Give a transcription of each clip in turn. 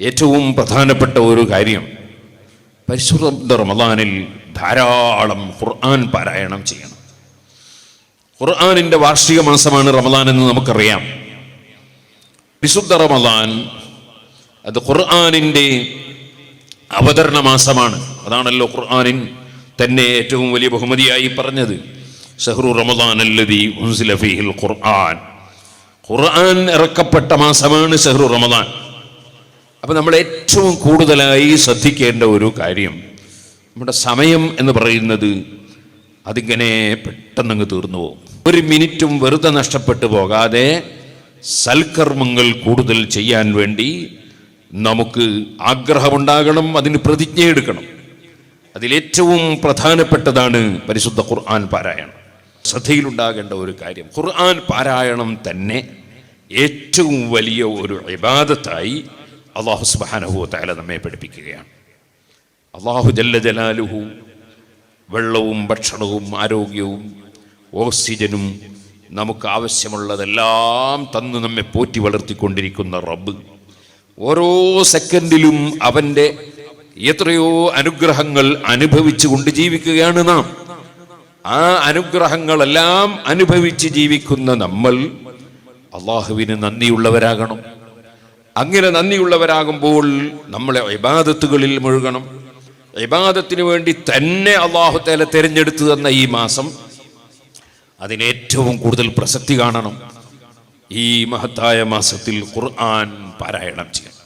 ഏറ്റവും പ്രധാനപ്പെട്ട ഒരു കാര്യം. പരിശുദ്ധ റമദാനിൽ ധാരാളം ഖുർആൻ പാരായണം ചെയ്യണം. ഖുർആാനിന്റെ വാർഷിക മാസമാണ് റമദാൻ എന്ന് നമുക്കറിയാം. വിശുദ്ധ റമദാൻ അത് ഖുർആാനിന്റെ അവതരണ മാസമാണ്. അതാണല്ലോ ഖുർആാനിൻ തന്നെ ഏറ്റവും വലിയ ബഹുമതിയായി പറഞ്ഞത്. ഷഹ്റു റമദാൻ അല്ലദീ ഉൻസില ഫീഹിൽ ഖുർആൻ. ഖുർആൻ ഇറക്കപ്പെട്ട മാസമാണ് ഷഹ്റു റമദാൻ. അപ്പം നമ്മൾ ഏറ്റവും കൂടുതലായി ശ്രദ്ധിക്കേണ്ട ഒരു കാര്യം നമ്മുടെ സമയം എന്ന് പറയുന്നത് അതിങ്ങനെ പെട്ടെന്നങ്ങ് തീർന്നു പോകും. ഒരു മിനിറ്റും വെറുതെ നഷ്ടപ്പെട്ടു പോകാതെ സൽക്കർമ്മങ്ങൾ കൂടുതൽ ചെയ്യാൻ വേണ്ടി നമുക്ക് ആഗ്രഹമുണ്ടാകണം അതിന് പ്രതിജ്ഞയെടുക്കണം അതിലേറ്റവും പ്രധാനപ്പെട്ടതാണ് പരിശുദ്ധ ഖുർആൻ പാരായണം. ശ്രദ്ധയിലുണ്ടാകേണ്ട ഒരു കാര്യം ഖുർആൻ പാരായണം തന്നെ ഏറ്റവും വലിയ ഒരു ഇബാദത്തായി അള്ളാഹു സുബാനഹു തല നമ്മെ പഠിപ്പിക്കുകയാണ്. അള്ളാഹു ജല്ല ജലാലുഹു വെള്ളവും ഭക്ഷണവും ആരോഗ്യവും ഓക്സിജനും നമുക്ക് ആവശ്യമുള്ളതെല്ലാം തന്ന് നമ്മെ പോറ്റി വളർത്തിക്കൊണ്ടിരിക്കുന്ന റബ്ബ്. ഓരോ സെക്കൻഡിലും അവന്റെ എത്രയോ അനുഗ്രഹങ്ങൾ അനുഭവിച്ചുകൊണ്ട് ജീവിക്കുകയാണ് നാം. ആ അനുഗ്രഹങ്ങളെല്ലാം അനുഭവിച്ച് ജീവിക്കുന്ന നമ്മൾ അള്ളാഹുവിന് നന്ദിയുള്ളവരാകണം. അങ്ങനെ നന്ദിയുള്ളവരാകുമ്പോൾ നമ്മളെ ഇബാദത്തുകളിൽ മുഴുകണം. ഇബാദത്തിന് വേണ്ടി തന്നെ അള്ളാഹു തേല തിരഞ്ഞെടുത്തു തന്ന ഈ മാസം അതിനേറ്റവും കൂടുതൽ പ്രസക്തി കാണണം. ഈ മഹത്തായ മാസത്തിൽ ഖുർആൻ പാരായണം ചെയ്യണം.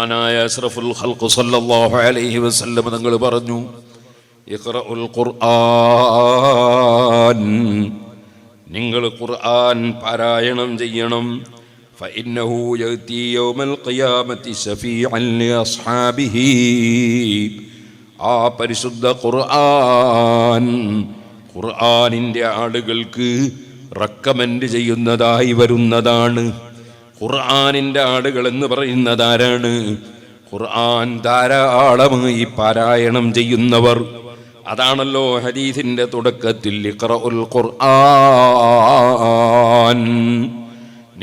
ആനായ അഷ്റഫുൽ ഹൽഖു സല്ലല്ലാഹു അലൈഹി വസല്ലം തങ്ങൾ പറഞ്ഞു ഇഖ്റഉൽ ഖുർആൻ നിങ്ങൾ ഖുർആൻ പാരായണം ചെയ്യണം. فإنه يأتي يوم القيامة شفيعا لأصحابه ആ പരിശുദ്ധ ഖുർആൻ ഖുർആനിൻ്റെ ആളുകൾക്ക് റെക്കമെൻഡ് ചെയ്യുന്നതായി വരുന്നതാണ് ഖുർആനിൻ്റെ ആളുകൾ എന്ന് പറയുന്നത് ആരാണ് ഖുർആൻ ധാരാളമായി പാരായണം ചെയ്യുന്നവർ അതാണല്ലോ ഹദീസിന്റെ തുടക്കത്തിൽ ഇഖ്റഉൽ ഖുർആൻ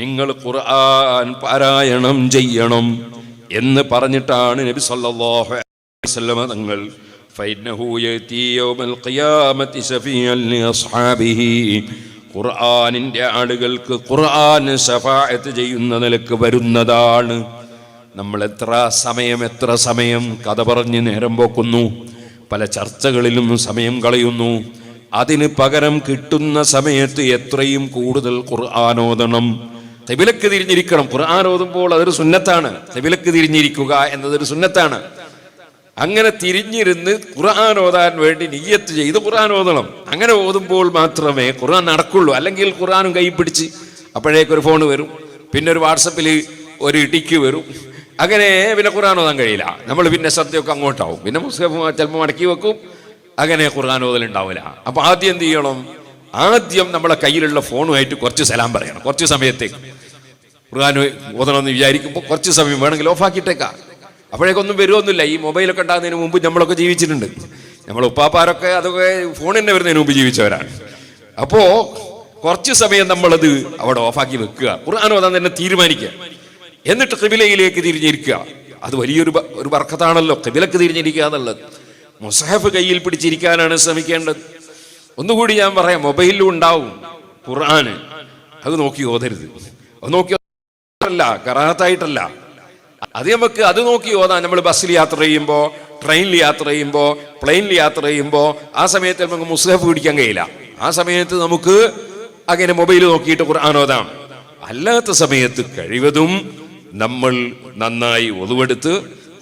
നിങ്ങൾ ഖുർആൻ പാരായണം ചെയ്യണം എന്ന് പറഞ്ഞിട്ടാണ് നബി സല്ലല്ലാഹു അലൈഹി തങ്ങൾ ഫൈനഹു യൗമൽ ഖിയാമത്തി ആളുകൾക്ക് ഖുർആൻ സഫായത്ത് ചെയ്യുന്ന നിലയ്ക്ക് വരുന്നതാണ്. നമ്മൾ എത്ര സമയം എത്ര സമയം കഥ പറഞ്ഞ് നേരം പോക്കുന്നു പല ചർച്ചകളിലും സമയം കളയുന്നു. അതിന് പകരം കിട്ടുന്ന സമയത്ത് എത്രയും കൂടുതൽ ഖുർആാനോദണം തെബിലക്ക് തിരിഞ്ഞിരിക്കണം. ഖുർആൻ ഓതുമ്പോൾ അതൊരു സുന്നത്താണ്. തെബിലക്ക് തിരിഞ്ഞിരിക്കുക എന്നതൊരു സുന്നത്താണ്. അങ്ങനെ തിരിഞ്ഞിരുന്ന് ഖുർആൻ ഓതാൻ വേണ്ടി നീയത്ത് ചെയ്ത് ഖുർആൻ ഓതണം. അങ്ങനെ ഓതുമ്പോൾ മാത്രമേ ഖുർആൻ നടക്കുള്ളൂ. അല്ലെങ്കിൽ ഖുർആനും കൈ പിടിച്ച് അപ്പോഴേക്കൊരു ഫോൺ വരും. പിന്നെ ഒരു വാട്സപ്പിൽ ഒരു ഇടിക്ക് വരും. അങ്ങനെ പിന്നെ ഖുർആൻ ഓതാൻ കഴിയില്ല. നമ്മൾ പിന്നെ ശ്രദ്ധയൊക്കെ അങ്ങോട്ടാവും. പിന്നെ മുസ്ലിം ചിലപ്പോൾ മടക്കി വെക്കും. അങ്ങനെ ഖുർആൻ ഓതലുണ്ടാവില്ല. അപ്പൊ ആദ്യം എന്ത് ചെയ്യണം? ആദ്യം നമ്മളെ കയ്യിലുള്ള ഫോണുമായിട്ട് കുറച്ച് സലാം പറയണം. കുറച്ച് സമയത്തേക്ക്. ഖുർആൻ ഓതണമെന്ന് വിചാരിക്കുമ്പോൾ കുറച്ച് സമയം വേണമെങ്കിൽ ഓഫാക്കിയിട്ടേക്കാം. അപ്പോഴേക്കൊന്നും വരുമൊന്നുമില്ല ഈ മൊബൈലൊക്കെ ഉണ്ടാകുന്നതിന് മുമ്പ് നമ്മളൊക്കെ ജീവിച്ചിട്ടുണ്ട്. നമ്മൾ ഉപ്പാപ്പാരൊക്കെ അതൊക്കെ ഫോൺ തന്നെ വരുന്നതിന് മുമ്പ് ജീവിച്ചവരാണ്. അപ്പോൾ കുറച്ച് സമയം നമ്മളത് അവിടെ ഓഫാക്കി വെക്കുക. ഖുർആൻ ഓതാൻ തന്നെ തീരുമാനിക്കുക. എന്നിട്ട് കബിലയിലേക്ക് തിരിഞ്ഞിരിക്കുക. അത് വലിയൊരു ഒരു വർക്കത്താണല്ലോ കബിലക്ക് തിരിഞ്ഞിരിക്കുക എന്നുള്ളത്. മുസഹഫ് കയ്യിൽ പിടിച്ചിരിക്കാനാണ് ശ്രമിക്കേണ്ടത്. ഒന്നുകൂടി ഞാൻ പറയാം മൊബൈലിലും ഉണ്ടാവും ഖുർആന്. അത് നോക്കി ഓതരുത്. അത് നോക്കി അല്ല കറാത്തായിട്ടല്ല. അത് നമുക്ക് അത് നോക്കി ഓതാം നമ്മൾ ബസ്സിൽ യാത്ര ചെയ്യുമ്പോൾ ട്രെയിനിൽ യാത്ര ചെയ്യുമ്പോൾ പ്ലെയിനിൽ യാത്ര ചെയ്യുമ്പോൾ ആ സമയത്ത് നമുക്ക് മുസ്ലഫ് പിടിക്കാൻ കഴിയില്ല. ആ സമയത്ത് നമുക്ക് അങ്ങനെ മൊബൈൽ നോക്കിയിട്ട് ഖുർആൻ ഓതാം. അല്ലാത്ത സമയത്ത് കഴിവതും നമ്മൾ നന്നായി ഒതുവെടുത്ത്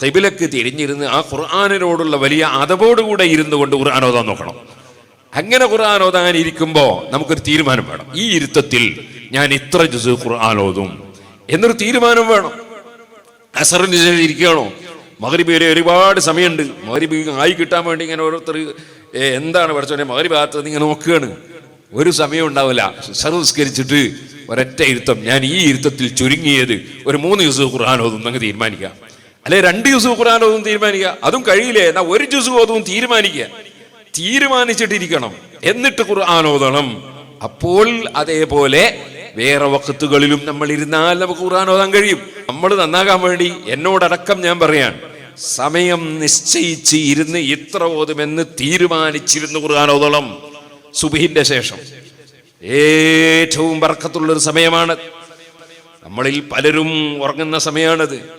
തെബിലക്ക് തിരിഞ്ഞിരുന്ന് ആ ഖുർആാനിനോടുള്ള വലിയ അതവോടുകൂടെ ഇരുന്നു കൊണ്ട് ഖുർആൻ ഓതാൻ നോക്കണം. അങ്ങനെ ഖുർആൻ ഓതാൻ ഇരിക്കുമ്പോൾ നമുക്കൊരു തീരുമാനം വേണം. ഈ ഇരുത്തത്തിൽ ഞാൻ ഇത്ര ജുസ് ഖുർആൻ ഓതും എന്നൊരു തീരുമാനം വേണം. അസറിന് ശേഷം ഇരിക്കുകയാണോ? മകരിബ് വരെ ഒരുപാട് സമയമുണ്ട്. മകരിബ് ആയി കിട്ടാൻ വേണ്ടി ഇങ്ങനെ ഓരോരുത്തർ എന്താണ് പഠിച്ചോനെ മകരിബ് ഭാഗത്ത് ഇങ്ങനെ നോക്കുകയാണ്. ഒരു സമയം ഉണ്ടാവില്ല. സർവസ്കരിച്ചിട്ട് ഒരൊറ്റ ഇരുത്തം. ഞാൻ ഈ ഇരുത്തത്തിൽ ചുരുങ്ങിയത് ഒരു മൂന്ന് ദിവസം ഖുർആൻ ഓതും എന്നങ്ങ് തീരുമാനിക്കാം അല്ലെ രണ്ട് ദിവസം ഖുർആൻ ഓതും തീരുമാനിക്കുക. അതും കഴിയില്ലേ? എന്നാ ഒരു ദിവസം ഓതും തീരുമാനിക്കുക. തീരുമാനിച്ചിട്ടിരിക്കണം. എന്നിട്ട് ഖുർആൻ ഓതണം. അപ്പോൾ അതേപോലെ വേറെ വക്കത്തുകളിലും നമ്മൾ ഇരുന്നാൽ നമുക്ക് ഖുർആൻ ഓതാൻ കഴിയും. നമ്മൾ നന്നാകാൻ വേണ്ടി എന്നോടടക്കം ഞാൻ പറയാൻ സമയം നിശ്ചയിച്ച് ഇരുന്ന് ഇത്ര ഓതുമെന്ന് തീരുമാനിച്ചിരുന്നു ഖുർആൻ ഓതണം. സുബഹിന്റെ ശേഷം. ഏറ്റവും ബർക്കത്തുള്ള ഒരു സമയമാണ്. നമ്മളിൽ പലരും ഉറങ്ങുന്ന സമയമാണത്.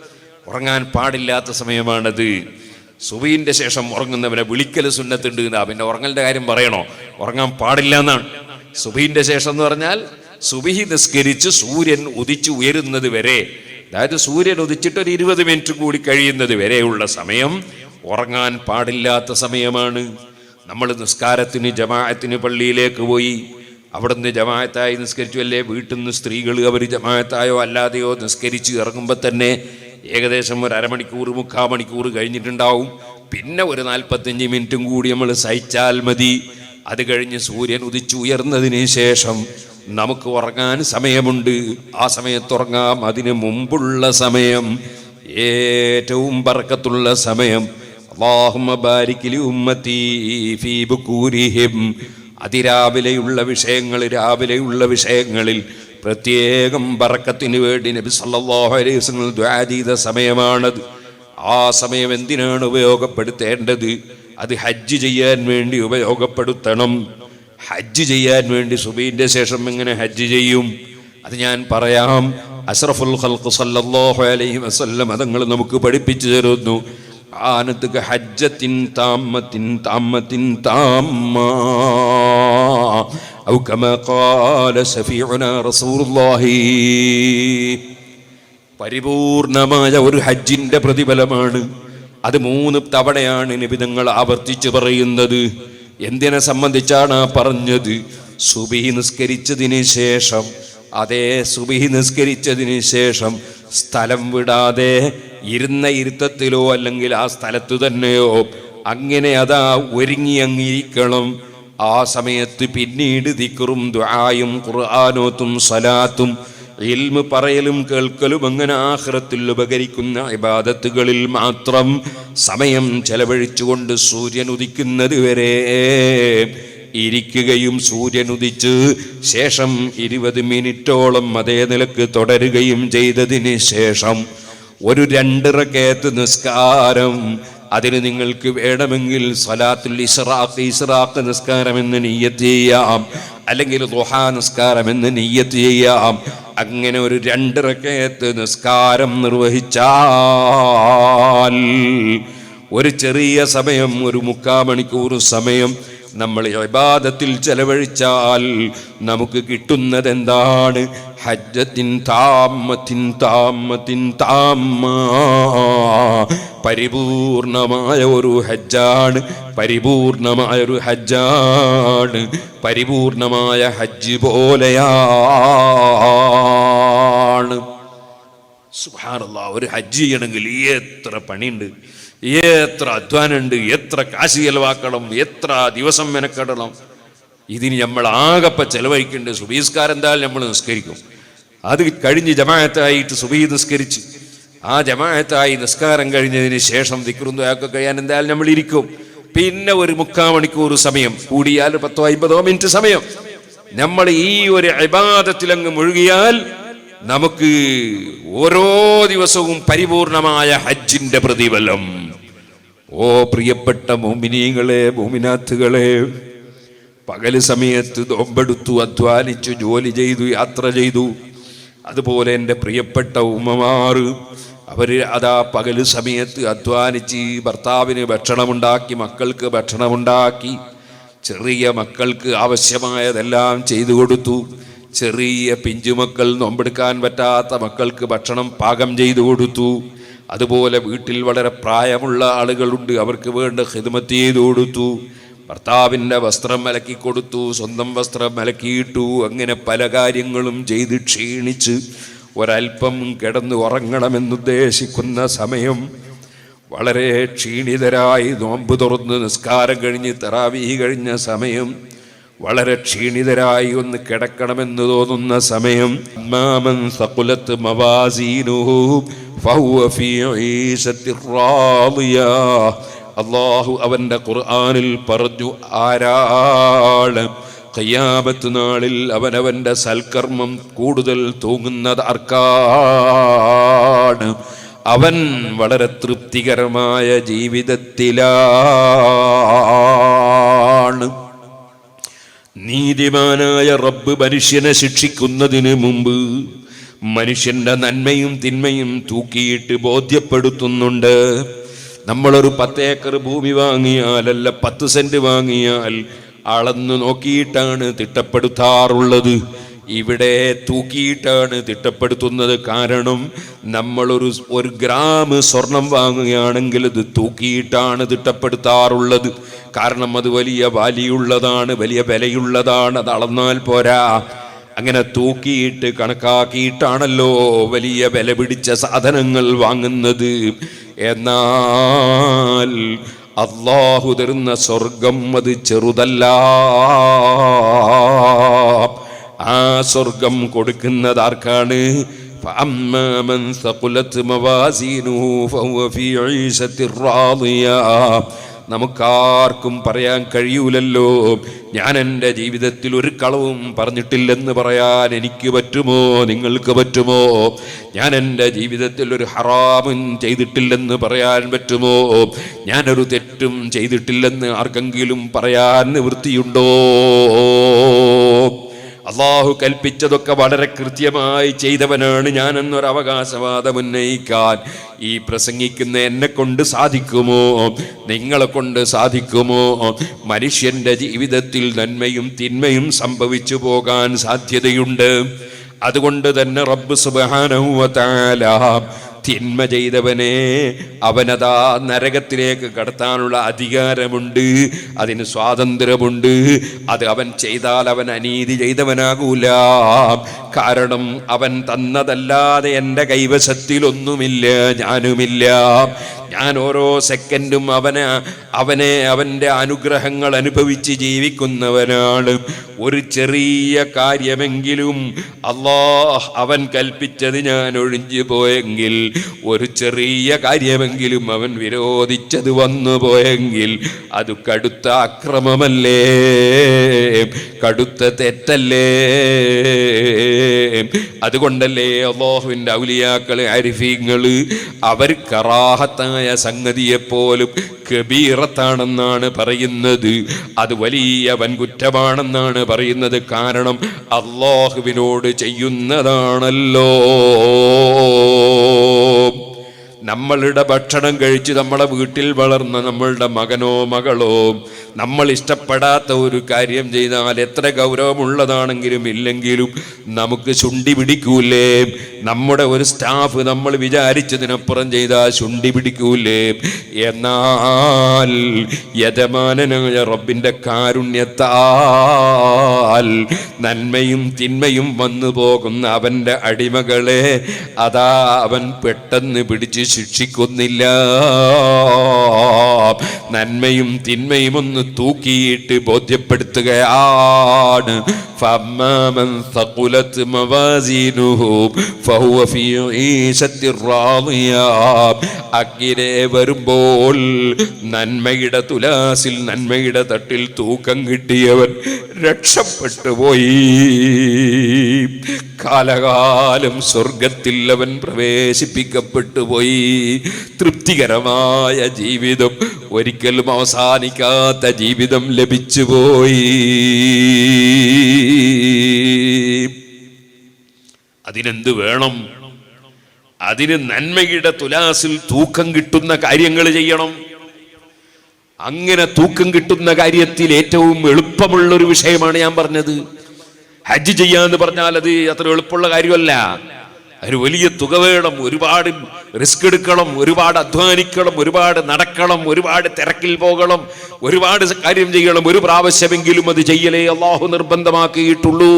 ഉറങ്ങാൻ പാടില്ലാത്ത സമയമാണത്. സുബീന്റെ ശേഷം ഉറങ്ങുന്നവനെ വിളിക്കൽ സുന്നത്തുണ്ട് എന്നാ പിന്നെ ഉറങ്ങലിന്റെ കാര്യം പറയണോ? ഉറങ്ങാൻ പാടില്ല എന്നാണ്. സുബീന്റെ ശേഷം എന്ന് പറഞ്ഞാൽ സുബിഹി നിസ്കരിച്ച് സൂര്യൻ ഉദിച്ചു ഉയരുന്നത് വരെ അതായത് സൂര്യൻ ഉദിച്ചിട്ട് ഒരു ഇരുപത് മിനിറ്റ് കൂടി കഴിയുന്നത് വരെയുള്ള സമയം ഉറങ്ങാൻ പാടില്ലാത്ത സമയമാണ്. നമ്മൾ നിസ്കാരത്തിന് ജമാഅത്തിന് പള്ളിയിലേക്ക് പോയി അവിടുന്ന് ജമാഅത്തായി നിസ്കരിച്ചു അല്ലേ? വീട്ടിൽ നിന്ന് സ്ത്രീകൾ അവർ ജമാഅത്തായോ അല്ലാതെയോ നിസ്കരിച്ച് ഇറങ്ങുമ്പോൾ തന്നെ ഏകദേശം ഒരു അരമണിക്കൂർ മുക്കാൽ മണിക്കൂർ കഴിഞ്ഞിട്ടുണ്ടാവും. പിന്നെ ഒരു നാൽപ്പത്തഞ്ച് മിനിറ്റും കൂടി നമ്മൾ സഹിച്ചാൽ മതി. അത് കഴിഞ്ഞ് സൂര്യൻ ഉദിച്ചുയർന്നതിന് ശേഷം നമുക്ക് ഉറങ്ങാൻ സമയമുണ്ട്. ആ സമയത്ത് ഉറങ്ങാം. അതിന് മുമ്പുള്ള സമയം ഏറ്റവും പറക്കത്തുള്ള സമയം. അതിരാവിലെയുള്ള വിഷയങ്ങൾ രാവിലെയുള്ള വിഷയങ്ങളിൽ പ്രത്യേകം ബറക്കത്തിന് വേണ്ടി നബി സല്ലല്ലാഹു അലൈഹി വസല്ലം സമയമാണത്. ആ സമയം എന്തിനാണ് ഉപയോഗപ്പെടുത്തേണ്ടത്? അത് ഹജ്ജ് ചെയ്യാൻ വേണ്ടി ഉപയോഗപ്പെടുത്തണം. ഹജ്ജ് ചെയ്യാൻ വേണ്ടി സുബീന്റെ ശേഷം എങ്ങനെ ഹജ്ജ് ചെയ്യും? അത് ഞാൻ പറയാം. അഷ്റഫുൽ ഖൽഖ് സല്ലല്ലാഹു അലൈഹി വസല്ലം അതങ്ങൾ നമുക്ക് പഠിപ്പിച്ചു തരുന്നു. ആനത്തുക ഹജ്ജത്തിൻ താമത്തിൻ താമത്തിൻ താമ്മ. ഔ കമാ ഖാല رسول റസൂലുള്ളാഹി. പരിപൂർണമായ ഒരു ഹജ്ജിന്റെ പ്രതിഫലമാണ്. അത് മൂന്ന് തവണയാണ് നിബിതങ്ങൾ ആവർത്തിച്ച് പറയുന്നത്. എന്തിനെ സംബന്ധിച്ചാണ് പറഞ്ഞത്? സുബിഹി നിസ്കരിച്ചതിന് ശേഷം അതേ സുബിഹി നിസ്കരിച്ചതിന് ശേഷം സ്ഥലം വിടാതെ ഇരുന്ന ഇരുത്തത്തിലോ അല്ലെങ്കിൽ ആ സ്ഥലത്ത് തന്നെയോ അങ്ങനെ അതാ ഒരുങ്ങി അങ്ങിരിക്കണം. ആ സമയത്ത് പിന്നീട് ദിക്റും ദ്വായും ഖുർആാനോത്തും സലാത്തും ഇൽമ് പറയലും കേൾക്കലും അങ്ങനെ ആഹ്റത്തിൽ ഉപകരിക്കുന്ന ഇബാദത്തുകളിൽ മാത്രം സമയം ചെലവഴിച്ചുകൊണ്ട് സൂര്യൻ ഉദിക്കുന്നത് വരെ ഇരിക്കുകയും സൂര്യൻ ഉദിച്ച് ശേഷം ഇരുപത് മിനിറ്റോളം അതേ നിലയ്ക്ക് തുടരുകയും ചെയ്തതിന് ശേഷം ഒരു രണ്ടിറക്കേത്ത് നിസ്കാരം. അതിന് നിങ്ങൾക്ക് വേണമെങ്കിൽ സലാത്തുൽ ഇസ്രാഖ് ഇസ്രാഖ് നിസ്കാരം എന്ന് നീയത്ത് ചെയ്യാം. അല്ലെങ്കിൽ ദുഹാ നിസ്കാരം എന്ന് നീയത്ത് ചെയ്യാം. അങ്ങനെ ഒരു രണ്ടിറക്കേത്ത് നിസ്കാരം നിർവഹിച്ചാൽ ഒരു ചെറിയ സമയം ഒരു മുക്കാ മണിക്കൂർ സമയം നമ്മൾ ഇബാദത്തിൽ ചെലവഴിച്ചാൽ നമുക്ക് കിട്ടുന്നത് എന്താണ് ഹജ്ജത്തിൻ താമത്തിൻ താമത്തിൻ താമ. പരിപൂർണമായ ഒരു ഹജ്ജാണ്. പരിപൂർണമായ ഒരു ഹജ്ജാണ്. പരിപൂർണമായ ഹജ്ജ് പോലെയാണ്. സുഹാനുള്ള ഒരു ഹജ്ജ് ചെയ്യണമെങ്കിൽ എത്ര പണിയുണ്ട്? എത്ര അധ്വാനമുണ്ട് എത്ര കാശ് ചെലവാക്കണം എത്ര ദിവസം മെനക്കെടണം. ഇതിന് നമ്മൾ ആകപ്പ ചെലവഴിക്കുന്നുണ്ട് സുബീസ്കാരം എന്തായാലും നമ്മൾ നിസ്കരിക്കും. അത് കഴിഞ്ഞ് ജമാഅത്തായിട്ട് സുബീ നിസ്കരിച്ച്. ആ ജമാഅത്തായി നിസ്കാരം കഴിഞ്ഞതിന് ശേഷം ദിക്റുന്തൊക്കെ കഴിയാൻ എന്തായാലും നമ്മൾ ഇരിക്കും. പിന്നെ ഒരു മുക്കാൽ മണിക്കൂർ സമയം കൂടിയാൽ പത്തോ അമ്പതോ മിനിറ്റ് സമയം. നമ്മൾ ഈ ഒരു അബാദത്തിലങ്ങ് മുഴുകിയാൽ നമുക്ക് ഓരോ ദിവസവും പരിപൂർണമായ ഹജ്ജിന്റെ പ്രതിഫലം. ഓ പ്രിയപ്പെട്ട മോമിനീങ്ങളെ മോമിനാത്തുകളെ പകൽ സമയത്ത് നോമ്പെടുത്തു അധ്വാനിച്ചു ജോലി ചെയ്തു യാത്ര ചെയ്തു. അതുപോലെ എന്റെ പ്രിയപ്പെട്ട ഉമ്മമാർ അവർ അതാ പകൽ സമയത്ത് അധ്വാനിച്ച് ഭർത്താവിന് ഭക്ഷണമുണ്ടാക്കി മക്കൾക്ക് ഭക്ഷണമുണ്ടാക്കി ചെറിയ മക്കൾക്ക് ആവശ്യമായതെല്ലാം ചെയ്തു കൊടുത്തു. ചെറിയ പിഞ്ചുമക്കൾ നോമ്പെടുക്കാൻ പറ്റാത്ത മക്കൾക്ക് ഭക്ഷണം പാകം ചെയ്തു കൊടുത്തു. അതുപോലെ വീട്ടിൽ വളരെ പ്രായമുള്ള ആളുകളുണ്ട്. അവർക്ക് വേണ്ട ഹിദ്മത്ത് ചെയ്തു കൊടുത്തു. ഭർത്താവിന്റെ വസ്ത്രം അലക്കി കൊടുത്തു സ്വന്തം വസ്ത്രം അലക്കിയിട്ടു. അങ്ങനെ പല കാര്യങ്ങളും ചെയ്ത് ക്ഷീണിച്ച് ഒരൽപ്പം കിടന്ന് ഉറങ്ങണമെന്നുദ്ദേശിക്കുന്ന സമയം വളരെ ക്ഷീണിതരായി നോമ്പ് തുറന്ന് നിസ്കാരം കഴിഞ്ഞ് തറാവി കഴിഞ്ഞ സമയം വളരെ ക്ഷീണിതരായി ഒന്ന് കിടക്കണമെന്ന് തോന്നുന്ന സമയം. അമ്മാമൻ സകുലത്ത് അള്ളാഹു അവന്റെ ഖുർആാനിൽ പറഞ്ഞു ആരാണ് കയ്യാമത്ത് നാളിൽ അവനവന്റെ സൽക്കർമ്മം കൂടുതൽ തൂങ്ങുന്നത് ആർക്കാണ്? അവൻ വളരെ തൃപ്തികരമായ ജീവിതത്തിലാണ്. നീതിമാനായ റബ്ബ് മനുഷ്യനെ ശിക്ഷിക്കുന്നതിന് മുമ്പ് മനുഷ്യന്റെ നന്മയും തിന്മയും തൂക്കിയിട്ട് ബോധ്യപ്പെടുത്തുന്നുണ്ട്. നമ്മളൊരു പത്തേക്കർ ഭൂമി വാങ്ങിയാൽ അല്ല പത്ത് സെന്റ് വാങ്ങിയാൽ അളന്ന് നോക്കിയിട്ടാണ് തിട്ടപ്പെടുത്താറുള്ളത്. ഇവിടെ തൂക്കിയിട്ടാണ് തിട്ടപ്പെടുത്തുന്നത് കാരണം നമ്മളൊരു ഒരു ഗ്രാം സ്വർണം വാങ്ങുകയാണെങ്കിൽ ഇത് തൂക്കിയിട്ടാണ് തിട്ടപ്പെടുത്താറുള്ളത്. കാരണം അത് വലിയ വാലിയുള്ളതാണ് വലിയ വിലയുള്ളതാണ് അത് അളന്നാൽ പോരാ. അങ്ങനെ തൂക്കിയിട്ട് കണക്കാക്കിയിട്ടാണല്ലോ വലിയ വില പിടിച്ച സാധനങ്ങൾ വാങ്ങുന്നത്. എന്നാൽ അള്ളാഹു തരുന്ന സ്വർഗം അത് ചെറുതല്ല. ആ സ്വർഗം കൊടുക്കുന്നത് ആർക്കാണ്? ഫഅമ്മൻ ഫഹുവ ഫീ നമുക്കാർക്കും പറയാൻ കഴിയൂലല്ലോ. ഞാൻ എന്റെ ജീവിതത്തിൽ ഒരു കളവും പറഞ്ഞിട്ടില്ലെന്ന് പറയാൻ എനിക്ക് പറ്റുമോ? നിങ്ങൾക്ക് പറ്റുമോ? ഞാൻ എന്റെ ജീവിതത്തിൽ ഒരു ഹറാമും ചെയ്തിട്ടില്ലെന്ന് പറയാൻ പറ്റുമോ? ഞാനൊരു തെറ്റും ചെയ്തിട്ടില്ലെന്ന് ആർക്കെങ്കിലും പറയാൻ നിവൃത്തിയുണ്ടോ? അള്ളാഹു കൽപ്പിച്ചതൊക്കെ വളരെ കൃത്യമായി ചെയ്തവനാണ് ഞാൻ എന്നൊരു അവകാശവാദം ഉന്നയിക്കാൻ. ഈ പ്രസംഗിക്കുന്ന എന്നെ കൊണ്ട് സാധിക്കുമോ? നിങ്ങളെ കൊണ്ട് സാധിക്കുമോ? മനുഷ്യന്റെ ജീവിതത്തിൽ നന്മയും തിന്മയും സംഭവിച്ചു പോകാൻ സാധ്യതയുണ്ട്. അതുകൊണ്ട് തന്നെ റബ്ബ് സുബാനഹുവല തിന്മ ചെയ്തവനെ അവനതാ നരകത്തിലേക്ക് കടത്താനുള്ള അധികാരമുണ്ട്. അതിന് സ്വാതന്ത്ര്യമുണ്ട്. അത് അവൻ ചെയ്താൽ അവൻ അനീതി ചെയ്തവനാകൂല. കാരണം അവൻ തന്നതല്ലാതെ എന്റെ കൈവശത്തിലൊന്നുമില്ല ഞാനുമില്ല. ഞാൻ ഓരോ സെക്കൻഡും അവനെ അവനെ അവന്റെ അനുഗ്രഹങ്ങൾ അനുഭവിച്ച് ജീവിക്കുന്നവനാണ്. ഒരു ചെറിയ കാര്യമെങ്കിലും അള്ളാഹ് അവൻ കൽപ്പിച്ചത് ഞാൻ ഒഴിഞ്ഞു പോയെങ്കിൽ ഒരു ചെറിയ കാര്യമെങ്കിലും അവൻ വിരോധിച്ചത് വന്നു പോയെങ്കിൽ അത് കടുത്ത അക്രമമല്ലേ? കടുത്ത തെറ്റല്ലേ? അതുകൊണ്ടല്ലേ അള്ളാഹുവിന്റെ ഔലിയാക്കൾ അരിഫീങ്ങൾ അവർ കറാഹത്തായ സംഗതിയെപ്പോലും കബീറത്താണെന്നാണ് പറയുന്നത്. അത് വലിയ വൻകുറ്റമാണെന്നാണ് പറയുന്നത്. കാരണം അള്ളാഹുവിനോട് ചെയ്യുന്നതാണല്ലോ. നമ്മളുടെ ഭക്ഷണം കഴിച്ച് നമ്മളെ വീട്ടിൽ വളർന്ന നമ്മളുടെ മകനോ മകളോ നമ്മൾ ഇഷ്ടപ്പെടാത്ത ഒരു കാര്യം ചെയ്താൽ എത്ര ഗൗരവമുള്ളതാണെങ്കിലും ഇല്ലെങ്കിലും നമുക്ക് ചുണ്ടി പിടിക്കൂലേ. നമ്മുടെ ഒരു സ്റ്റാഫ് നമ്മൾ വിചാരിച്ചതിനപ്പുറം ചെയ്താൽ ചുണ്ടി പിടിക്കൂലേ. എന്നാൽ യജമാനനായ റബ്ബിന്റെ കാരുണ്യത്താൽ നന്മയും തിന്മയും വന്നു പോകുന്ന അവന്റെ അടിമകളെ അതാ അവൻ പെട്ടെന്ന് പിടിച്ച് ശിക്ഷിക്കുന്നില്ല. നന്മയും തിന്മയും ഒന്ന് തൂക്കിയിട്ട് ബോധ്യപ്പെടുത്തുകയാണ്. അഗ്നിരെ വരുമ്പോൾ നന്മയുടെ തുലാസിൽ നന്മയുടെ തട്ടിൽ തൂക്കം കിട്ടിയവൻ രക്ഷപ്പെട്ടു പോയി. കാലകാലം സ്വർഗത്തിൽ അവൻ പ്രവേശിപ്പിക്കപ്പെട്ടു പോയി. തൃപ്തികരമായ ജീവിതം ഒരിക്കലും അവസാനിക്കാത്ത ജീവിതം ലഭിച്ചുപോയി. അതിനെന്ത് വേണം? അതിന് നന്മയുടെ തുലാസിൽ തൂക്കം കിട്ടുന്ന കാര്യങ്ങൾ ചെയ്യണം. അങ്ങനെ തൂക്കം കിട്ടുന്ന കാര്യത്തിൽ ഏറ്റവും എളുപ്പമുള്ള ഒരു വിഷയമാണ് ഞാൻ പറഞ്ഞത്. ഹജ്ജ് ചെയ്യാന്ന് പറഞ്ഞാൽ അത് അത്ര എളുപ്പമുള്ള കാര്യമല്ല. അതിന് വലിയ തുക വേണം. ഒരുപാട് റിസ്ക് എടുക്കണം ഒരുപാട് അധ്വാനിക്കണം ഒരുപാട് നടക്കണം ഒരുപാട് തിരക്കിൽ പോകണം ഒരുപാട് കാര്യം ചെയ്യണം. ഒരു പ്രാവശ്യമെങ്കിലും അത് ചെയ്യലേ അള്ളാഹു നിർബന്ധമാക്കിയിട്ടുള്ളൂ.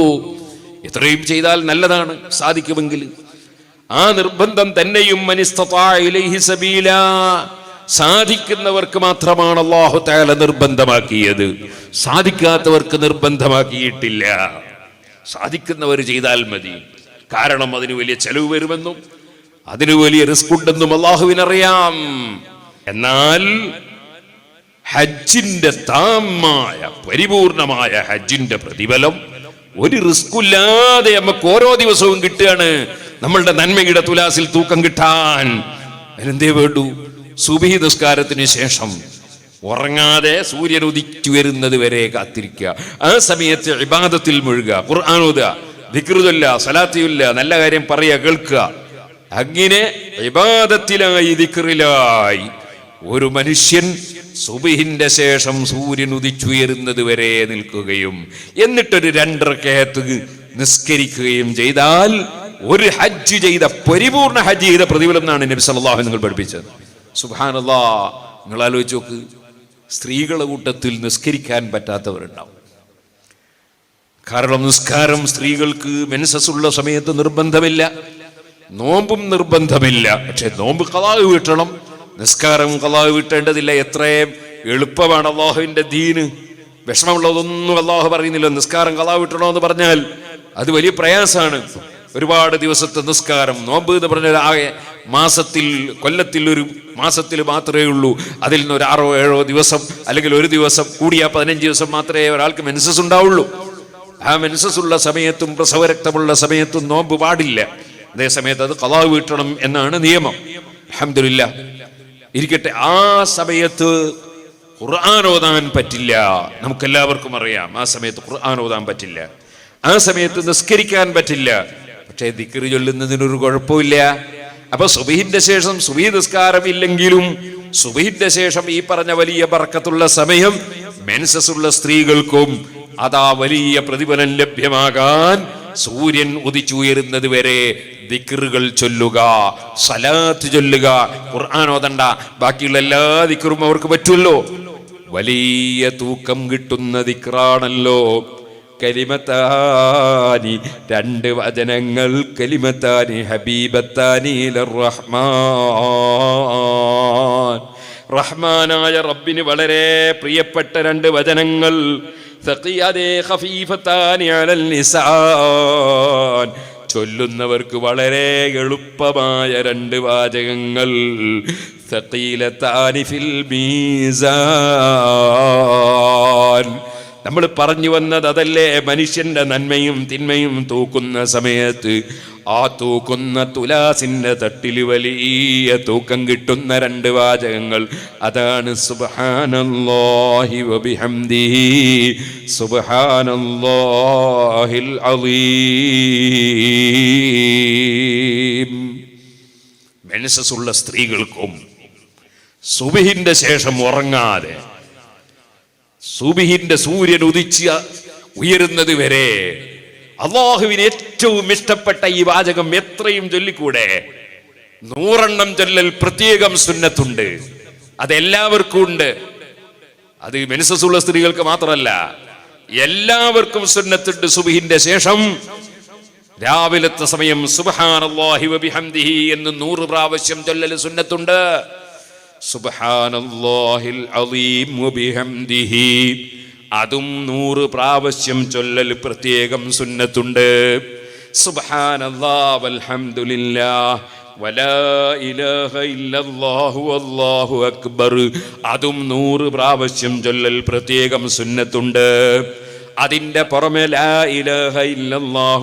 ഇത്രയും ചെയ്താൽ നല്ലതാണ് സാധിക്കുമെങ്കിൽ. ആ നിർബന്ധം തന്നെയും സബീല സാധിക്കുന്നവർക്ക് മാത്രമാണ് അള്ളാഹു താല നിർബന്ധമാക്കിയത്. സാധിക്കാത്തവർക്ക് നിർബന്ധമാക്കിയിട്ടില്ല. സാധിക്കുന്നവർ ചെയ്താൽ മതി. കാരണം അതിന് വലിയ ചെലവ് വരുമെന്നും അതിന് വലിയ റിസ്ക് ഉണ്ടെന്നും അള്ളാഹുവിനറിയാം. എന്നാൽ ഹജ്ജിന്റെ താമായ പരിപൂർണമായ ഹജ്ജിന്റെ പ്രതിഫലം ഒരു റിസ്കില്ലാതെ നമുക്ക് ഓരോ ദിവസവും കിട്ടുകയാണ്. നമ്മളുടെ നന്മയുടെ തുലാസിൽ തൂക്കം കിട്ടാൻ. അതിനെന്തേ വേണ്ടു? സുബി നിസ്കാരത്തിന് ശേഷം ഉറങ്ങാതെ സൂര്യൻ ഉദിച്ചു വരുന്നത് വരെ കാത്തിരിക്കുക. ആ സമയത്ത് ഇബാദത്തിൽ മുഴുകുക ഖുർആൻ ഓതുക ദിക്റുല്ല സലാത്തിയില്ല നല്ല കാര്യം പറയുക കേൾക്കുക. അങ്ങനെ വിവാദത്തിലായി ദിക്റിലായി ഒരു മനുഷ്യൻ സുബിഹിന്റെ ശേഷം സൂര്യൻ ഉദിച്ചുയരുന്നത് വരെ നിൽക്കുകയും എന്നിട്ടൊരു രണ്ടരക്കയത്ത് നിസ്കരിക്കുകയും ചെയ്താൽ ഒരു ഹജ്ജ് ചെയ്ത പരിപൂർണ ഹജ്ജ് ചെയ്ത പ്രതിഫലം എന്നാണ് നബി സല്ലാഹു നിങ്ങൾ പഠിപ്പിച്ചത്. സുബ്ഹാനല്ലാ നിങ്ങൾ ആലോചിച്ച് നോക്ക്. സ്ത്രീകളുടെ കൂട്ടത്തിൽ നിസ്കരിക്കാൻ പറ്റാത്തവരുണ്ടാവും. കാരണം നിസ്കാരം സ്ത്രീകൾക്ക് മെൻസസ് ഉള്ള സമയത്ത് നിർബന്ധമില്ല. നോമ്പും നിർബന്ധമില്ല. പക്ഷെ നോമ്പ് കലാവ് വീട്ടണം. നിസ്കാരം കലാവ് വീട്ടേണ്ടതില്ല. എത്രയും എളുപ്പമാണ് അള്ളാഹുവിന്റെ ദീന്. വിഷമമുള്ളതൊന്നും അള്ളാഹു പറയുന്നില്ല. നിസ്കാരം കലാവ് വീട്ടണമെന്ന് പറഞ്ഞാൽ അത് വലിയ പ്രയാസമാണ്. ഒരുപാട് ദിവസത്തെ നിസ്കാരം. നോമ്പ് എന്ന് പറഞ്ഞാൽ ആകെ മാസത്തിൽ കൊല്ലത്തിൽ ഒരു മാസത്തിൽ മാത്രമേ ഉള്ളൂ. അതിൽ നിന്ന് ഒരു ആറോ ഏഴോ ദിവസം അല്ലെങ്കിൽ ഒരു ദിവസം കൂടിയ പതിനഞ്ച് ദിവസം മാത്രമേ ഒരാൾക്ക് മെൻസസ് ഉണ്ടാവുള്ളൂ. ആ മെൻസസ് ഉള്ള സമയത്തും പ്രസവരക്തമുള്ള സമയത്തും നോമ്പ് പാടില്ല. അതേ സമയത്ത് അത് കഥാ വീട്ടണം എന്നാണ് നിയമം. അഹമ്മദില്ല ഇരിക്കട്ടെ ആ സമയത്ത് ഖുർആൻ ഓതാൻ പറ്റില്ല. നമുക്കെല്ലാവർക്കും അറിയാം ആ സമയത്ത് ഖുർആൻ ഓതാൻ പറ്റില്ല. ആ സമയത്ത് നിസ്കരിക്കാൻ പറ്റില്ല. പക്ഷേ ദിക്കറി ചൊല്ലുന്നതിനൊരു കുഴപ്പമില്ല. അപ്പൊ സുബഹിന്റെ ശേഷം സുബഹി നിസ്കാരം ഇല്ലെങ്കിലും സുബഹിന്റെ ശേഷം ഈ പറഞ്ഞ വലിയ ബർക്കത്തുള്ള സമയം മെൻസസ് ഉള്ള സ്ത്രീകൾക്കും അതാ വലിയ പ്രതിഫലം ലഭ്യമാകാൻ സൂര്യൻ ഉദിച്ചുയരുന്നത് വരെ ദിക്റുകൾ ചൊല്ലുക സലാത്ത് ചൊല്ലുക ഖുർആൻ ഓതണ്ട. ബാക്കിയുള്ള എല്ലാ ദിക്റും അവർക്ക് പറ്റുമല്ലോ. വലിയ തൂക്കം കിട്ടുന്ന ദിക്റാണല്ലോ. കലിമത്താനി രണ്ട് വചനങ്ങൾ. കലിമത്താനി ഹബീബത്താനി റഹ്മാൻ റഹ്മാനായ റബ്ബിന് വളരെ പ്രിയപ്പെട്ട രണ്ട് വചനങ്ങൾ. ചൊല്ലുന്നവർക്ക് വളരെ എളുപ്പമായ രണ്ട് വാചകങ്ങൾ. സഖീലത്താനി ഫിൽ മീസാൻ. നമ്മൾ പറഞ്ഞു വന്നത് അതല്ലേ? മനുഷ്യന്റെ നന്മയും തിന്മയും തൂക്കുന്ന സമയത്ത് ആ തൂക്കുന്ന തുലാസിന്റെ തട്ടിൽ വലിയ തൂക്കം കിട്ടുന്ന രണ്ട് വാചകങ്ങൾ. അതാണ് മെൻസസ് ഉള്ള സ്ത്രീകൾക്കും സുബിഹിന്റെ ശേഷം ഉറങ്ങാതെ സുബിഹിന്റെ സൂര്യൻ ഉദിച്ച ഉയരുന്നത് വരെ അള്ളാഹുവിന് ഏറ്റവും ഇഷ്ടപ്പെട്ട ഈ വാചകം എത്രയും ചൊല്ലിക്കൂടെ? നൂറെണ്ണം ചൊല്ലൽ പ്രത്യേകം സുന്നത്തുണ്ട്. അതെല്ലാവർക്കും ഉണ്ട്. അത് മെനിസസുള്ള സ്ത്രീകൾക്ക് മാത്രമല്ല എല്ലാവർക്കും സുന്നത്തുണ്ട് സുബിഹിന്റെ ശേഷം. രാവിലത്തെ സമയം വബിഹംദിഹി എന്ന് നൂറ് പ്രാവശ്യം ചൊല്ലൽ സുന്നത്തുണ്ട്. സുബ്ഹാനല്ലാഹിൽ അലീം ബിഹംദിഹി അതും നൂറ് പ്രാവശ്യം ചൊല്ലൽ പ്രത്യേകം സുന്നത്തുണ്ട്. അക്ബർ. അതും നൂറ് പ്രാവശ്യം ചൊല്ലൽ പ്രത്യേകം സുന്നത്തുണ്ട്. അതിന്റെ പുറമെ ലാ ഇലഹ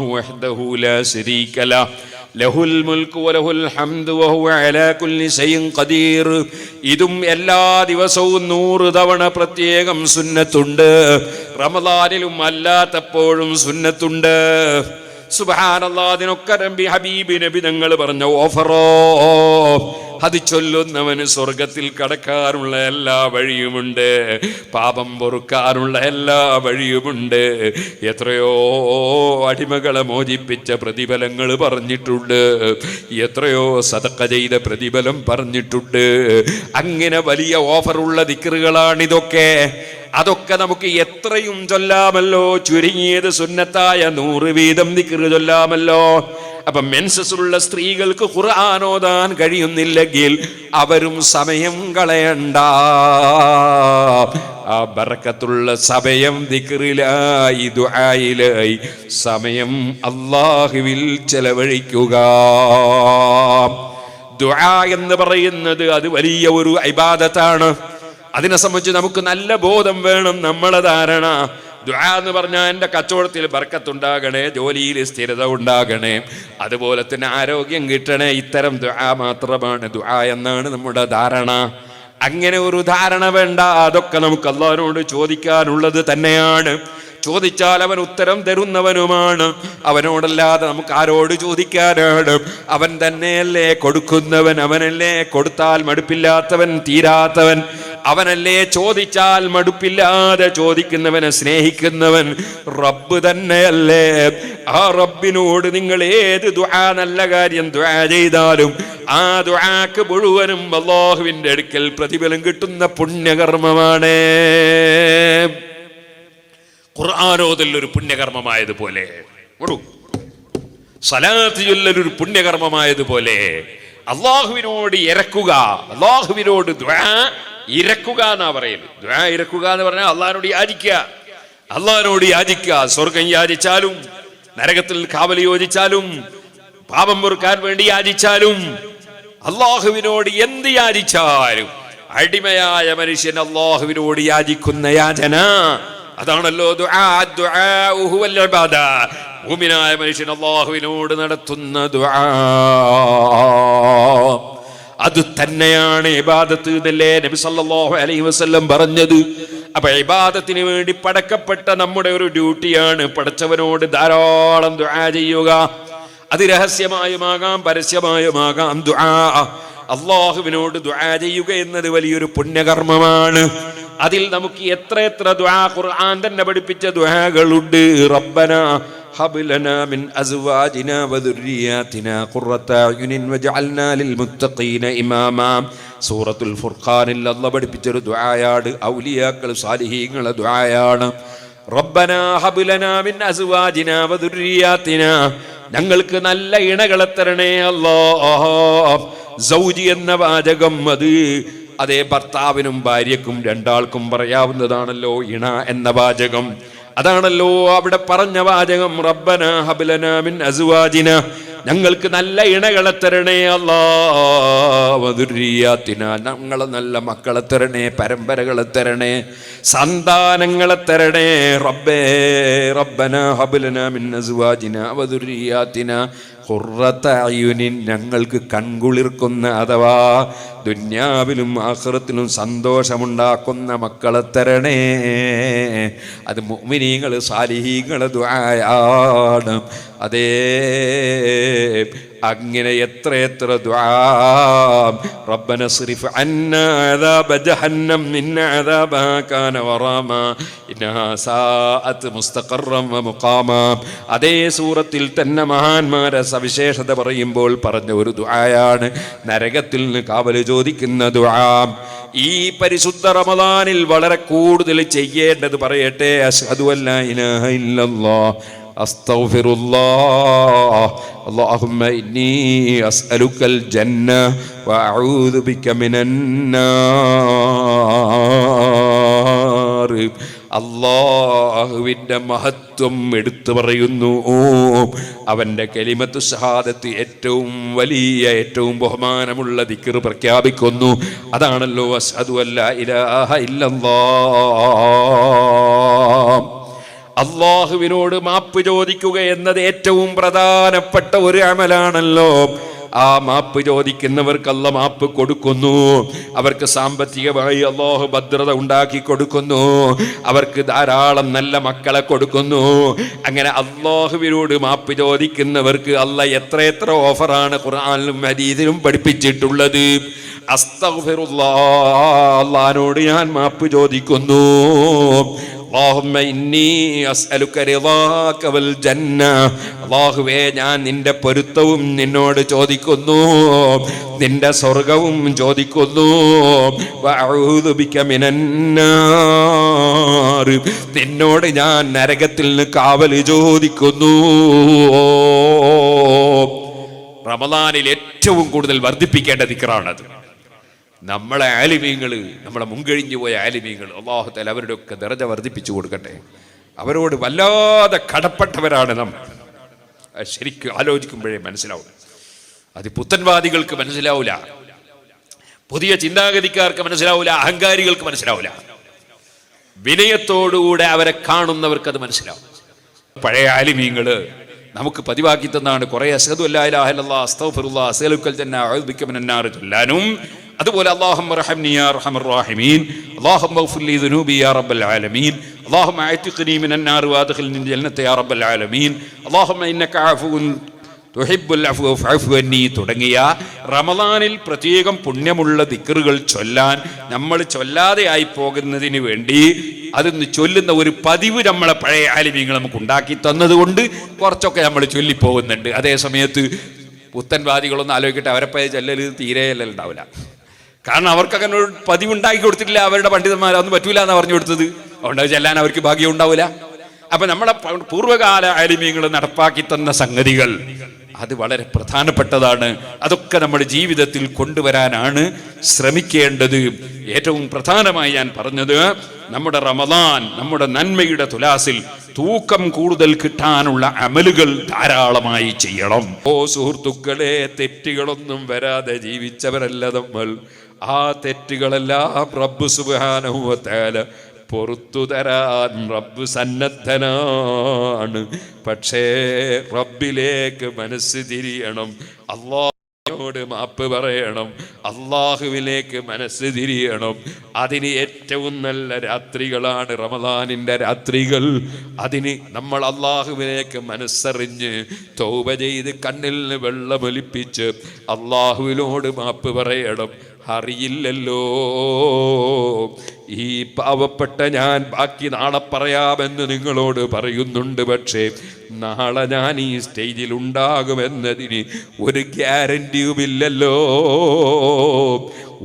വഹ്ദഹു ലാ ശരീക ലഹ് ലഹുൽ മുൽക്ക് വലഹുൽ ഹംദു വഹുവ അലാ കുല്ലി ശൈഇൻ ഖദീർ. ഇതും എല്ലാ ദിവസവും നൂറ് തവണ പ്രത്യേകം സുന്നത്തുണ്ട്. റമദാനിലും അല്ലാത്തപ്പോഴും സുന്നത്തുണ്ട്. നബി ഹബീബ് നബി തങ്ങൾ പറഞ്ഞ ഓഫറോ അത് ചൊല്ലുന്നവന് സ്വർഗത്തിൽ കടക്കാറുള്ള എല്ലാ വഴിയുമുണ്ട് പാപം പൊറുക്കാറുള്ള എല്ലാ വഴിയുമുണ്ട്. എത്രയോ അടിമകളെ മോചിപ്പിച്ച പ്രതിഫലങ്ങൾ പറഞ്ഞിട്ടുണ്ട് എത്രയോ സതക്ക ചെയ്ത പ്രതിഫലം പറഞ്ഞിട്ടുണ്ട്. അങ്ങനെ വലിയ ഓഫറുള്ള ദിക്കറുകളാണിതൊക്കെ അതൊക്കെ നമുക്ക് എത്രയും ചൊല്ലാമല്ലോ. ചുരുങ്ങിയത് സുന്നത്തായ നൂറ് വീതം നിക്കറ് ചൊല്ലാമല്ലോ. അപ്പൊ മെൻസസിലുള്ള സ്ത്രീകൾക്ക് ഖുർആാനോദാൻ കഴിയുന്നില്ലെങ്കിൽ അവരും സമയം കളയണ്ട. ആ ബറക്കത്തുള്ള സമയം ദിക്റിലായി ദുആയിലായി സമയം അള്ളാഹുവിൽ ചെലവഴിക്കുക. ദുആ എന്ന് പറയുന്നത് അത് വലിയ ഒരു ഇബാദത്താണ്. അതിനെ സംബന്ധിച്ച് നമുക്ക് നല്ല ബോധം വേണം നമ്മളെ ധാരണ. ദുആ എന്ന് പറഞ്ഞാൽ എന്റെ കച്ചവടത്തിൽ ബർക്കത്തുണ്ടാകണേ ജോലിയിൽ സ്ഥിരത ഉണ്ടാകണേ. അതുപോലെ തന്നെ ആരോഗ്യം കിട്ടണേ ഇത്തരം ദുആ മാത്രമാണ് ദുആ എന്നാണ് നമ്മുടെ ധാരണ. അങ്ങനെ ഒരു ധാരണ വേണ്ട അതൊക്കെ നമുക്ക് അള്ളാഹിനോട് ചോദിക്കാനുള്ളത് തന്നെയാണ്. ചോദിച്ചാൽ അവൻ ഉത്തരം തരുന്നവനുമാണ്. അവനോടല്ലാതെ നമുക്ക് ആരോട് ചോദിക്കാനാണ്? അവൻ തന്നെയല്ലേ കൊടുക്കുന്നവൻ? അവനല്ലേ കൊടുത്താൽ മടുപ്പില്ലാത്തവൻ തീരാത്തവൻ? അവനല്ലേ ചോദിച്ചാൽ മടുപ്പില്ലാതെ ചോദിക്കുന്നവനെ സ്നേഹിക്കുന്നവൻ? റബ്ബ് തന്നെയല്ലേ. ആ റബ്ബിനോട് നിങ്ങൾ ഏത് ദുആ നല്ല കാര്യം ദുആ ചെയ്താലും ആ ദുആക്ക് മുഴുവനും അള്ളാഹുവിന്റെ അടുക്കൽ പ്രതിഫലം കിട്ടുന്ന പുണ്യകർമ്മമാണ്. ഖുർആാനോദൽ ഒരു പുണ്യകർമ്മമായതുപോലെ. സലാത്ത് ഒരു പുണ്യകർമ്മമായതുപോലെ അള്ളാഹുവിനോട് ഇരക്കുക അള്ളാഹുവിനോട് ഇരക്കുക എന്നാ പറയുന്നത് ഇരക്കുക എന്ന് പറഞ്ഞാൽ അള്ളാഹിനോട് യാചിക്കുക അള്ളാഹിനോട് യാചിക്കുക സ്വർഗം യാചിച്ചാലും നരകത്തിൽ കാവൽ യോജിച്ചാലും പാപം പൊറുക്കാൻ വേണ്ടി യാചിച്ചാലും അള്ളാഹുവിനോട് എന്ത് യാചിച്ചാലും അടിമയായ മനുഷ്യൻ അള്ളാഹുവിനോട് യാചിക്കുന്ന യാചന അതാണല്ലോ ഭൂമിനായ മനുഷ്യൻ അള്ളാഹുവിനോട് നടത്തുന്ന അത് തന്നെയാണ് ഇബാദത്ത് എന്നല്ലേ നബി സല്ലല്ലാഹു അലൈഹി വസല്ലം പറഞ്ഞത്. അപ്പൊ ഇബാദത്തിന് വേണ്ടി പടക്കപ്പെട്ട നമ്മുടെ ഒരു ഡ്യൂട്ടിയാണ് പടച്ചവനോട് ധാരാളം ദുആ ചെയ്യുക. അത് രഹസ്യമായുമാകാം പരസ്യമായുമാകാം ദുആ അള്ളാഹുവിനോട് ദുആ ചെയ്യുക എന്നത് വലിയൊരു പുണ്യകർമ്മമാണ് അതിൽ നമുക്ക് എത്ര എത്ര ദുആ ഖുർആൻ തന്നെ പഠിപ്പിച്ച ദുആകളുണ്ട് റബ്ബന هب لنا من أزواجنا وذرياتنا قرة أعين وجعلنا للمتقين إماما സൂറത്തുൽ ഫുർഖാനിൽ അല്ല പഠിപ്പിച്ചൊരു ദ്വായാണ് ഔലിയാക്കൾ സാലിഹീങ്ങളെ ദ്വായാണ് റബ്ബന ഹബുലന മിൻ അസ്വാജിന വദുരിയാത്തിന ഞങ്ങൾക്ക് നല്ല ഇണകളെ തരണേ അല്ലോ സൗജി എന്ന വാചകം അത്. അതേ ഭർത്താവിനും ഭാര്യക്കും രണ്ടാൾക്കും പറയാവുന്നതാണല്ലോ ഇണ എന്ന വാചകം. അതാണല്ലോ അവിടെ പറഞ്ഞ വാചകം റബ്ബന ഹബലന അസുവാജിന. ഞങ്ങൾക്ക് നല്ല ഇണകളെ തരണേ അല്ലാതിന ഞങ്ങളെ നല്ല മക്കളെ തരണേ പരമ്പരകളെ തരണേ സന്താനങ്ങളെ തരണേ. റബ്ബേ റബ്ബന ഹബുലന മിൻ അസുവാജിന വദുരിയാത്തിന. ഖുറത്തയുനിൻ ഞങ്ങൾക്ക് കൺകുളിർക്കുന്ന അഥവാ ദുന്യാവിലും ആഹ്റത്തിലും സന്തോഷമുണ്ടാക്കുന്ന മക്കളെ തരണേ. അത് മുമിനീങ്ങൾ സാലിഹീങ്ങൾ ദ്വായാണ് അതേ അങ്ങനെ എത്ര എത്ര സാഅത്ത് മുസ്തഖറം മുഖാമ. അതേ സൂറത്തിൽ തന്നെ മഹാന്മാരെ സവിശേഷത പറയുമ്പോൾ പറഞ്ഞ ഒരു ദുആയാണ് നരകത്തിൽ നിന്ന് കാവൽ ചോദിക്കുന്ന ദുആ ഈ പരിശുദ്ധ റമദാനിൽ വളരെ കൂടുതൽ ചെയ്യേണ്ടത് പറയട്ടെ അഷ്ഹദു أستغفر الله اللهم إني أسألك الجنة وأعوذ بك من النار അള്ളാഹുവിൻ്റെ മഹത്വം എടുത്തു പറയുന്നു അവൻ്റെ കെലിമത്ത് ഷഹാദത്ത് ഏറ്റവും വലിയ ഏറ്റവും ബഹുമാനമുള്ള ദിക്കർ പ്രഖ്യാപിക്കുന്നു അതാണല്ലോ അസ്ഹദു അല്ല ഇലാഹ ഇല്ലല്ലാ അള്ളാഹുവിനോട് മാപ്പ് ചോദിക്കുക എന്നത് ഏറ്റവും പ്രധാനപ്പെട്ട ഒരു അമലാണല്ലോ. ആ മാപ്പ് ചോദിക്കുന്നവർക്ക് മാപ്പ് കൊടുക്കുന്നു. അവർക്ക് സാമ്പത്തികമായി അള്ളാഹു ഭദ്രത ഉണ്ടാക്കി കൊടുക്കുന്നു. അവർക്ക് ധാരാളം നല്ല മക്കളെ കൊടുക്കുന്നു. അങ്ങനെ അള്ളാഹുവിനോട് മാപ്പ് ചോദിക്കുന്നവർക്ക് അല്ല എത്ര എത്ര ഓഫറാണ് ഖുർആാനിലും ഹദീസിലും പഠിപ്പിച്ചിട്ടുള്ളത്. അസ്തഫിറുള്ള അള്ളഹാനോട് ഞാൻ മാപ്പ് ചോദിക്കുന്നു. അള്ളാഹുമ്മ ഇന്നീ അസ്അലുക റിളാക വൽ ജന്ന. അള്ളാഹുവേ ഞാൻ നിന്റെ പൊരുത്തവും നിന്നോട് ചോദിക്കുന്നു. നിന്റെ സ്വർഗവും ചോദിക്കുന്നു. വഅഊദു ബിക മിനന്നാർ നിന്നോട് ഞാൻ നരകത്തിൽ നിന്ന് കാവൽ ചോദിക്കുന്നു. റമദാനിൽ ഏറ്റവും കൂടുതൽ വർദ്ധിപ്പിക്കേണ്ട ദിക്കറാണത് നമ്മളെ ആലിമീങ്ങൾ നമ്മളെ മുൻകഴിഞ്ഞു പോയ ആലിമീങ്ങൾ അള്ളാഹുത്താൽ അവരുടെ ഒക്കെ ദർജ വർദ്ധിപ്പിച്ചു കൊടുക്കട്ടെ. അവരോട് വല്ലാതെ കടപ്പെട്ടവരാണ് നാം. ശരിക്കും ആലോചിക്കുമ്പോഴേ മനസ്സിലാവും. അത് പുത്തൻവാദികൾക്ക് മനസ്സിലാവില്ല പുതിയ ചിന്താഗതിക്കാർക്ക് മനസ്സിലാവില്ല അഹങ്കാരികൾക്ക് മനസ്സിലാവില്ല വിനയത്തോടുകൂടെ അവരെ കാണുന്നവർക്ക് അത് മനസ്സിലാവും. പഴയ ആലിമീങ്ങൾ നമുക്ക് പതിവാക്കി തന്നാണ് കുറെ അസദു അസ്തഫിറുല്ലാഹുക്കൽ ചൊല്ലാനും അതുപോലെ അള്ളാഹും റഹമീൻ അള്ളാഹും റബ്ബൽ ആലമീൻ اللهم اعتقني من النار وادخلني الجنة يا رب العالمين اللهم انك عفو തുഹിബ്ബുൽ അഫ്വ ഫഅഫു അന്നി തുടങ്ങിയ റമദാനിൽ പ്രത്യേകം പുണ്യമുള്ള ദിക്റുകൾ ചൊല്ലാൻ നമ്മൾ ചൊല്ലാതെ ആയി പോകുന്നതിന് വേണ്ടി അതൊന്ന് ചൊല്ലുന്ന ഒരു പതിവ് നമ്മളെ പഴയ ആലിമ്യങ്ങൾ നമുക്ക് ഉണ്ടാക്കി തന്നതുകൊണ്ട് കുറച്ചൊക്കെ നമ്മൾ ചൊല്ലിപ്പോകുന്നുണ്ട് അതേ സമയത്ത് പുത്തൻവാദികളൊന്നും ആലോചിക്കട്ടെ അവരെപ്പോ ചെല്ലല് തീരെ അല്ല ഉണ്ടാവില്ല കാരണം അവർക്ക് അങ്ങനെ ഒരു പതിവ് ഉണ്ടാക്കി കൊടുത്തിട്ടില്ല. അവരുടെ പണ്ഡിതന്മാർ അതൊന്നും പറ്റൂല എന്ന് പറഞ്ഞു കൊടുത്തത്. അതുകൊണ്ട് അത് ചെല്ലാൻ അവർക്ക് ഭാഗ്യം ഉണ്ടാവില്ല അപ്പൊ നമ്മളെ പൂർവകാല ആലിമ്യങ്ങൾ നടപ്പാക്കി തന്ന സംഗതികൾ അത് വളരെ പ്രധാനപ്പെട്ടതാണ്. അതൊക്കെ നമ്മുടെ ജീവിതത്തിൽ കൊണ്ടുവരാനാണ് ശ്രമിക്കേണ്ടത്. ഏറ്റവും പ്രധാനമായി ഞാൻ പറഞ്ഞത് നമ്മുടെ റമദാൻ നമ്മുടെ നന്മയുടെ തുലാസിൽ തൂക്കം കൂടുതൽ കിട്ടാനുള്ള അമലുകൾ ധാരാളമായി ചെയ്യണം. ഓ സുഹൃത്തുക്കളെ തെറ്റുകളൊന്നും വരാതെ ജീവിച്ചവരല്ല നമ്മൾ. ആ തെറ്റുകളെല്ലാം റബ്ബ് സുബാനുവത്താല പുറത്തു തരാൻ റബ്ബ് സന്നദ്ധനാണ്. പക്ഷേ റബ്ബിലേക്ക് മനസ്സ് തിരിയണം. അള്ളാഹോട് മാപ്പ് പറയണം. അള്ളാഹുവിലേക്ക് മനസ്സ് തിരിയണം. അതിന് ഏറ്റവും നല്ല രാത്രികളാണ് റമദാനിന്റെ രാത്രികൾ. അതിന് നമ്മൾ അള്ളാഹുവിലേക്ക് മനസ്സറിഞ്ഞ് തോപ ചെയ്ത് കണ്ണിൽ നിന്ന് വെള്ളമൊലിപ്പിച്ച് അള്ളാഹുവിനോട് മാപ്പ് പറയണം. അറിയില്ലല്ലോ. ഈ പാവപ്പെട്ട ഞാൻ ബാക്കി നാളെ പറയാമെന്ന് നിങ്ങളോട് പറയുന്നുണ്ട്. പക്ഷേ നാളെ ഞാൻ ഈ സ്റ്റേജിൽ ഉണ്ടാകുമെന്നതിന് ഒരു ഗ്യാരണ്ടിയുമില്ലല്ലോ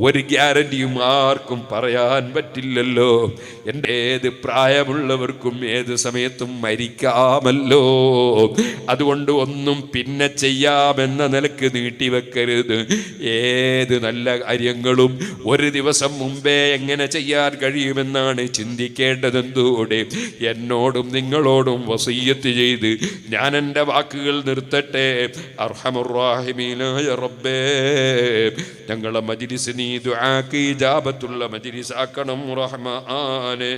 ഒരു ഗ്യാരണ്ടിയും ആർക്കും പറയാൻ പറ്റില്ലല്ലോ. എന്റെ ഏത് പ്രായമുള്ളവർക്കും ഏത് സമയത്തും മരിക്കാമല്ലോ. അതുകൊണ്ട് ഒന്നും പിന്നെ ചെയ്യാമെന്ന നിലയ്ക്ക് നീട്ടിവെക്കരുത്. ഏത് നല്ല കാര്യങ്ങളും ഒരു ദിവസം മുമ്പേ എങ്ങനെ ചെയ്യാൻ കഴിയുമെന്നാണ് ചിന്തിക്കേണ്ടതെന്തൂടെ? എന്നോടും നിങ്ങളോടും വസീയത്ത് ചെയ്ത് ഞാൻ എന്റെ വാക്കുകൾ നിർത്തട്ടെ. അർഹമുറാഹിമീനായ റബ്ബേ. ഞങ്ങളെ മജിലിസ് നീ ദുആക്ക് ഇജാബത്തുള്ള മജിലിസ് ആക്കണം റഹ്മാനേ